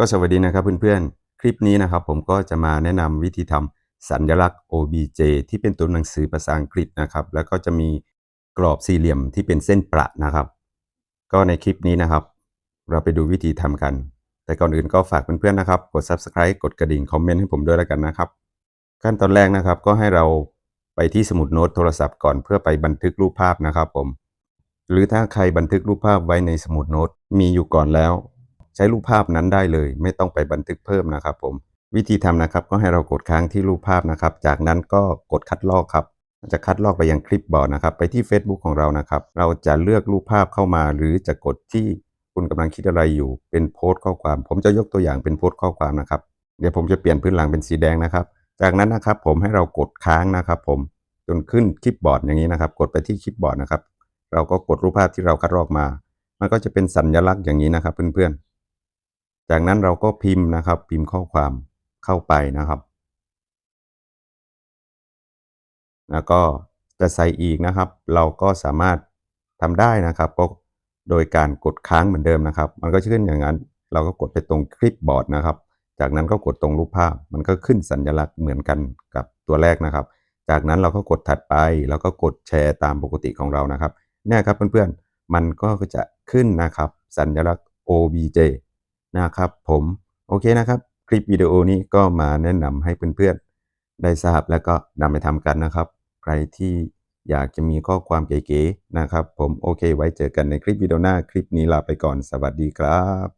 ก็สวัสดีนะครับเพื่อนๆ คลิปนี้นะครับผมก็จะมาแนะนำวิธีทำสัญลักษณ์ OBJ ที่เป็นตัวหนังสือภาษาอังกฤษนะครับ แล้วก็จะมีกรอบสี่เหลี่ยมที่เป็นเส้นประนะครับ ก็ในคลิปนี้นะครับ เราไปดูวิธีทำกัน แต่ก่อนอื่นก็ฝากเพื่อนๆนะครับ กด Subscribe กดกระดิ่งคอมเมนต์ให้ผมด้วยแล้วกันนะครับ ขั้นตอนแรกนะครับก็ให้เราไปที่สมุดโน้ตโทรศัพท์ก่อนเพื่อไปบันทึกรูปภาพนะครับผม หรือถ้าใครบันทึกรูปภาพไว้ในสมุดโน้ตมีอยู่ก่อนแล้ว ใช้รูปภาพนั้นได้เลย ไม่ต้องไปบันทึกเพิ่มนะครับผมวิธีทำนะครับก็ให้เรากดค้างที่รูปภาพนะครับ จากนั้นก็กดคัดลอกครับจะคัดลอกไปยังคลิปบอร์ดนะครับ ไปที่ Facebook ของเรานะครับ เราจะเลือกรูปภาพเข้ามา หรือจะกดที่คุณกำลังคิดอะไรอยู่เป็นโพสต์ข้อความ ผมจะยกตัวอย่างเป็นโพสต์ข้อความนะครับ เดี๋ยวผมจะเปลี่ยนพื้นหลังเป็นสีแดงนะครับ จากนั้นนะครับผมให้เรากดค้างนะครับ ผมจนขึ้นคลิปบอร์ดอย่างนี้นะครับ กดไปที่คลิปบอร์ดนะครับ เราก็กดรูปภาพที่เราคัดลอกมา มันก็จะเป็นสัญลักษณ์อย่างนี้นะครับ เพื่อนๆ จากนั้นเราก็พิมพ์นะครับ พิมพ์ข้อความเข้าไปนะครับ แล้วก็จะใส่อีกนะครับ เราก็สามารถทำได้นะครับก็โดยการกดค้างเหมือนเดิมนะครับ มันก็ขึ้นอย่างนั้น เราก็กดไปตรงคลิปบอร์ดนะครับ จากนั้นก็กดตรงรูปภาพ มันก็ขึ้นสัญลักษณ์เหมือนกันกับตัวแรกนะครับ จากนั้นเราก็กดถัดไป แล้วก็กดแชร์ตามปกติของเรานะครับเนี่ยครับเพื่อนๆมันก็จะขึ้นนะครับ สัญลักษณ์ OBJ นะครับผมโอเคนะครับคลิปวิดีโอนี้ก็มาแนะนำให้เพื่อนๆ ได้ทราบแล้วก็นำไปทำกันนะครับ ใครที่อยากจะมีข้อความเก๋ๆนะครับ ผมโอเค ไว้เจอกันในคลิปวิดีโอหน้าคลิปนี้ลาไปก่อนสวัสดีครับ